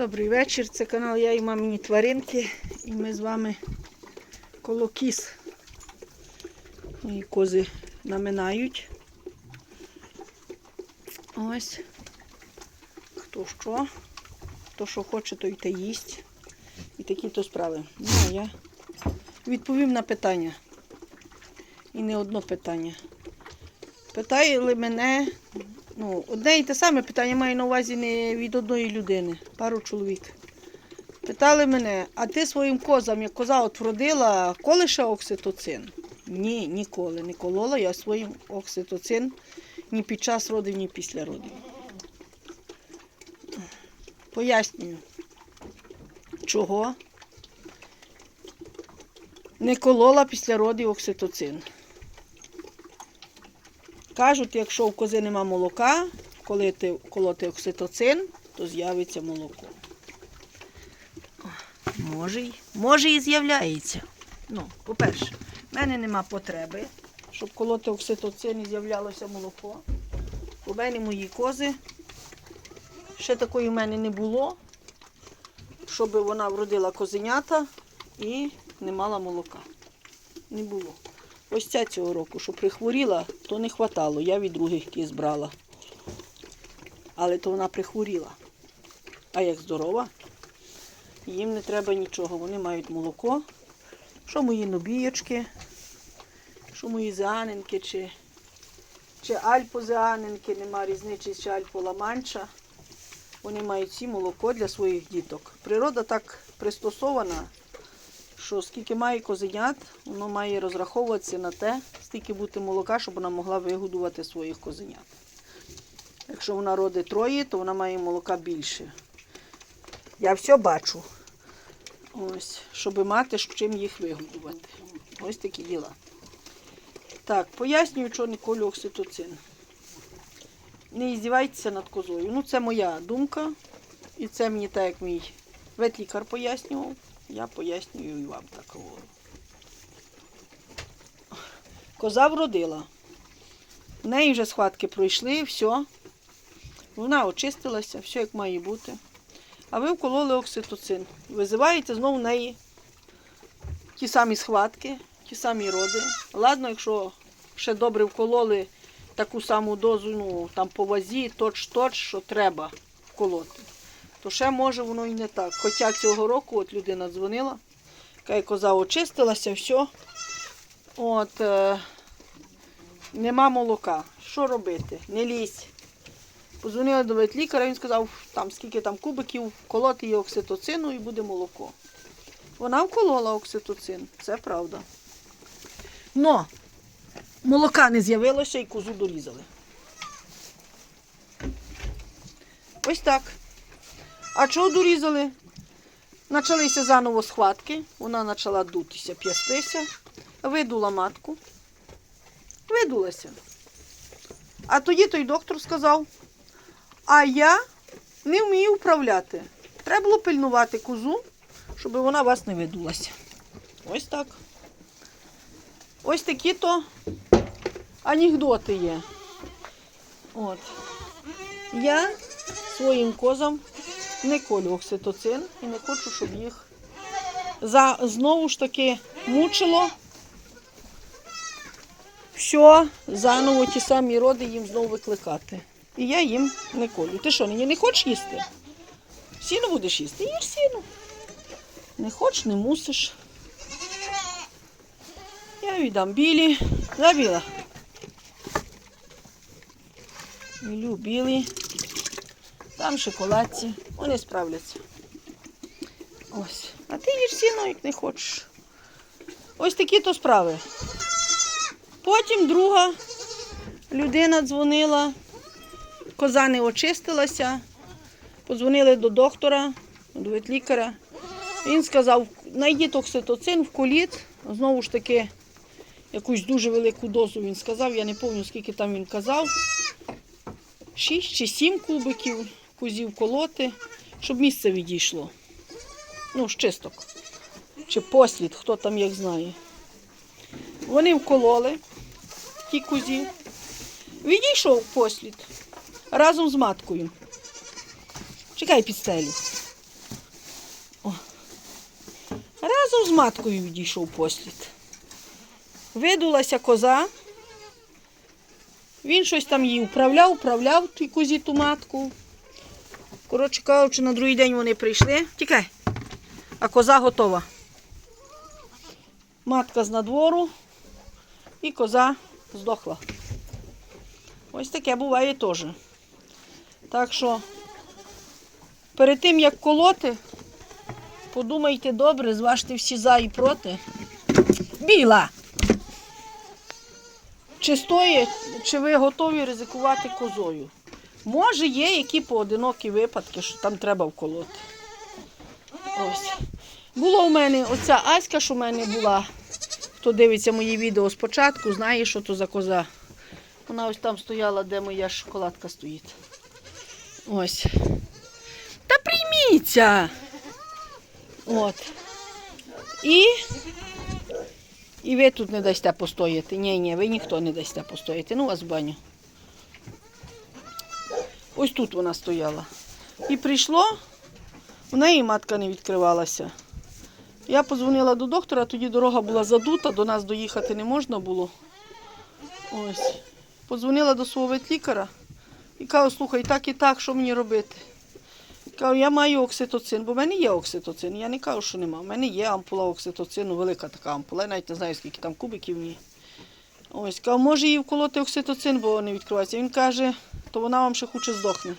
Добрий вечір. Це канал Я і мамині тваринки. І ми з вами коло кіз. І кози наминають. Ось. Хто що. Хто що хоче, той те їсть. І такі то справи. Ну, а я відповім на питання. І не одно питання. Питали мене, ну, одне і те саме питання маю на увазі не від одної людини, пару чоловік. Питали мене, а ти своїм козам, як коза от вродила, колише окситоцин? Ні, ніколи не колола я своїм окситоцин ні під час родів, ні після родів. Пояснюю, чого не колола після родів окситоцин. Кажуть, якщо в кози нема молока, коли ти колоти окситоцин, то з'явиться молоко. Може, може і з'являється. Ну, по-перше, в мене нема потреби, щоб колоти окситоцин і з'являлося молоко. У мене мої кози. Ще такої в мене не було, щоб вона вродила козенята і не мала молока. Не було. Ось ця цього року, що прихворіла, то не хватало. Я від других кіз брала. Але то вона прихворіла. А як здорова, їм не треба нічого. Вони мають молоко. Що мої нобієчки, що мої зеаненки, чи, чи альпозеаненки, нема різниці, чи альполаманча. Вони мають всі молоко для своїх діток. Природа так пристосована, що скільки має козенят, воно має розраховуватися на те, скільки бути молока, щоб вона могла вигодувати своїх козенят. Якщо вона родить троє, то вона має молока більше. Я все бачу. Ось, щоб мати з чим їх вигодувати. Ось такі діла. Так, пояснюю, не колю окситоцин. Не іздівайтеся над козою. Ну, це моя думка. І це мені так, як мій ветлікар пояснював. Я пояснюю і вам так говорю. Коза вродила. В неї вже схватки пройшли, все. Вона очистилася, все як має бути. А ви вкололи окситоцин. Визиваєте знову в неї ті самі схватки, ті самі роди. Ладно, якщо ще добре вкололи таку саму дозу, ну там по вазі, точ-точ, що треба вколоти то ще може воно і не так. Хоча цього року от людина дзвонила, каже, коза очистилася, все. От, е, нема молока. Що робити? Не лізь. Позвонила до ветлікаря, він сказав, там скільки там кубиків, колоти її окситоцину і буде молоко. Вона вколола окситоцин, це правда. Но молока не з'явилося і козу дорізали. Ось так. А чого дорізали? Почалися заново схватки, вона почала дутися, п'ястися, видула матку, видулася. А тоді той доктор сказав, а я не вмію вправляти. Треба було пильнувати козу, щоб вона вас не видулася. Ось так. Ось такі то анекдоти є. От. Я своїм козам не колю окситоцин і не хочу, щоб їх за, знову ж таки мучило. Що заново ті самі роди їм знову викликати. І я їм не колю. Ти що, нині не хочеш їсти? Сіно будеш їсти? Їж сіно. Не хочеш, не мусиш. Я віддам білі. Забіла. Мілю білі. Там шоколадці. Вони справляться. Ось. А ти їж сіно, як не хочеш. Ось такі то справи. Потім друга людина дзвонила, коза не очистилася. Подзвонили до доктора, до ветлікаря. Він сказав, знайдіть окситоцин в коліт. Знову ж таки, якусь дуже велику дозу він сказав. Я не пам'ятаю, скільки там він казав. Шість чи сім кубиків кузів колоти, щоб місце відійшло. Ну, з чисток. Чи послід, хто там як знає. Вони вкололи ті кузі. Відійшов послід разом з маткою. Чекай підстелю. О. Разом з маткою відійшов послід. Видулася коза. Він щось там їй управляв, управляв тій кузі ту матку. Коротше кажучи, на другий день вони прийшли. Тікай. А коза готова. Матка з надвору і коза здохла. Ось таке буває теж. Так що перед тим, як колоти, подумайте добре, зважте всі за і проти. Біла! Чи стоїть, чи ви готові ризикувати козою? Може, є які поодинокі випадки, що там треба вколоти. Ось. Було у мене оця Аська, що в мене була. Хто дивиться мої відео спочатку, знає, що то за коза. Вона ось там стояла, де моя шоколадка стоїть. Ось. Та прийміться! От. І. І ви тут не дасте постояти. Ні, ні, ви ніхто не дасте постояти. Ну, вас баню. Ось тут вона стояла. І прийшло, в неї матка не відкривалася. Я подзвонила до доктора, тоді дорога була задута, до нас доїхати не можна було. Ось. Подзвонила до свого ветлікаря і кажу, слухай, так і так, що мені робити? Кажу, я маю окситоцин, бо в мене є окситоцин. Я не кажу, що нема. У мене є ампула окситоцину, велика така ампула. Я навіть не знаю, скільки там кубиків в ній. Ось, кажу, може їй вколоти окситоцин, бо не відкривається. Він каже, то вона вам ще хоче здохне.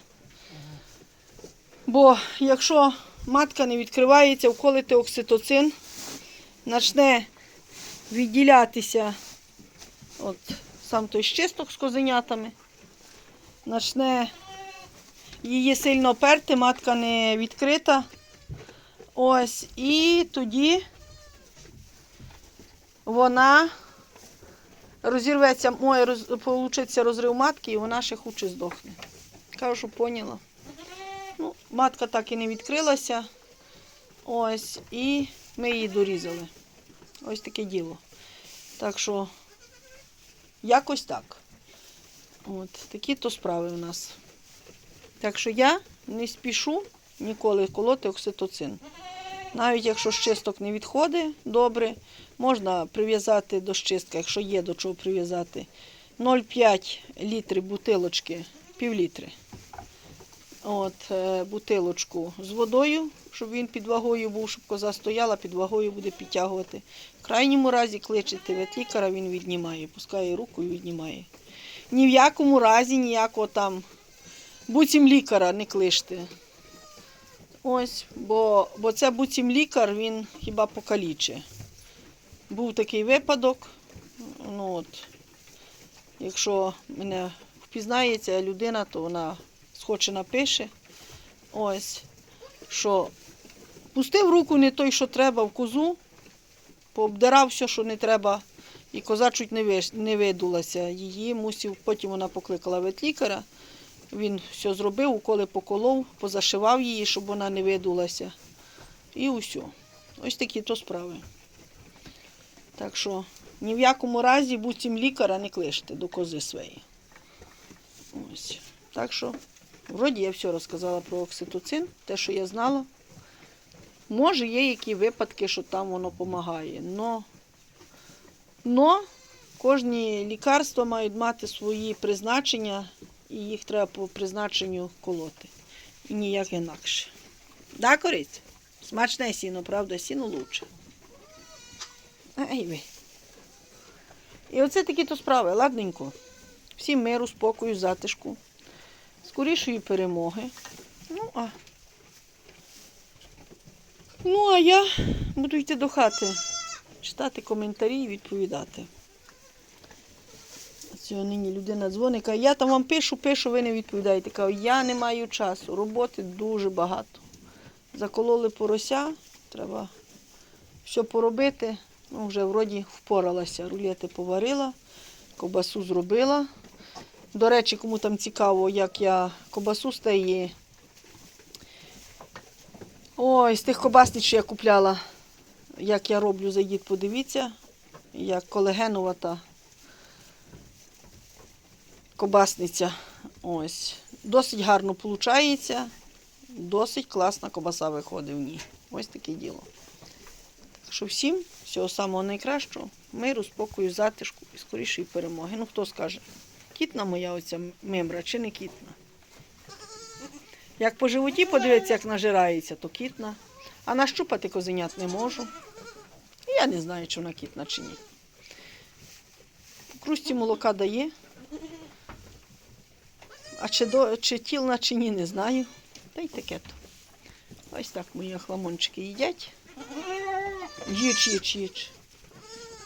Бо якщо матка не відкривається, вколити окситоцин, почне відділятися от, сам той щисток з козенятами, почне її сильно перти, матка не відкрита. Ось, і тоді вона розірветься, моє роз, розрив матки, і вона ще хоче здохне. Кажу, поняла. Ну, матка так і не відкрилася. Ось, і ми її дорізали. Ось таке діло. Так що, якось так. От, такі то справи у нас. Так що я не спішу ніколи колоти окситоцин. Навіть якщо щисток не відходить добре, можна прив'язати до щистка, якщо є до чого прив'язати. 0,5 літри бутилочки, пів літри. От, е, бутилочку з водою, щоб він під вагою був, щоб коза стояла, під вагою буде підтягувати. В крайньому разі кличете ветлікаря, він віднімає, пускає руку і віднімає. Ні в якому разі ніякого там буцім лікаря не кличте. Ось, бо, бо це буцім лікар, він хіба покаліче. Був такий випадок. Ну от, якщо мене впізнає ця людина, то вона схоче напише. Ось, що пустив руку не той, що треба в козу, пообдирав все, що не треба, і коза чуть не видулася. Її мусив, потім вона покликала ветлікаря. Він все зробив, уколи поколов, позашивав її, щоб вона не видулася. І усе. Ось такі то справи. Так що ні в якому разі буцім лікаря не кличте до кози своєї. Ось. Так що, вроді я все розказала про окситоцин, те, що я знала. Може, є які випадки, що там воно допомагає. Но, но кожні лікарства мають мати свої призначення і їх треба по призначенню колоти. І ніяк інакше. Да, кориць? Смачне сіно, правда, сіно лучше. Ай ви. І оце такі то справи, ладненько. Всім миру, спокою, затишку, скорішої перемоги. Ну, а Ну, а я буду йти до хати, читати коментарі і відповідати. Цього нині людина дзвонить, каже, я там вам пишу, пишу, ви не відповідаєте. Кажу, я не маю часу, роботи дуже багато. Закололи порося, треба все поробити. Ну, вже вроді впоралася. Рулети поварила, ковбасу зробила. До речі, кому там цікаво, як я ковбасу з тієї Ой, з тих кобасниць, що я купляла, як я роблю, зайдіть, подивіться, як колегенувата кобасниця. Ось. Досить гарно виходить, досить класна кобаса виходить в ній. Ось таке діло. Так що всім всього самого найкращого, миру, спокою, затишку і скорішої перемоги. Ну хто скаже, кітна моя оця мимра чи не кітна? Як по животі подивитися, як нажирається, то кітна. А нащупати козенят не можу. Я не знаю, чи вона кітна чи ні. Крусті молока дає. А чи, до, чи тілна, чи ні, не знаю. Та й таке то. Ось так мої хламончики їдять. Їч, їч, їч.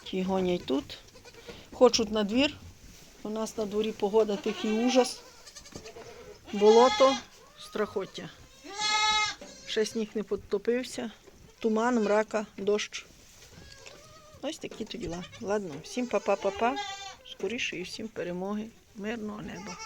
Ті гонять тут. Хочуть на двір. У нас на дворі погода тихий ужас. Болото, страхоття. Ще сніг не підтопився. Туман, мрака, дощ. Ось такі то діла. Ладно, всім па-па-па-па. Скоріше і всім перемоги, мирного неба.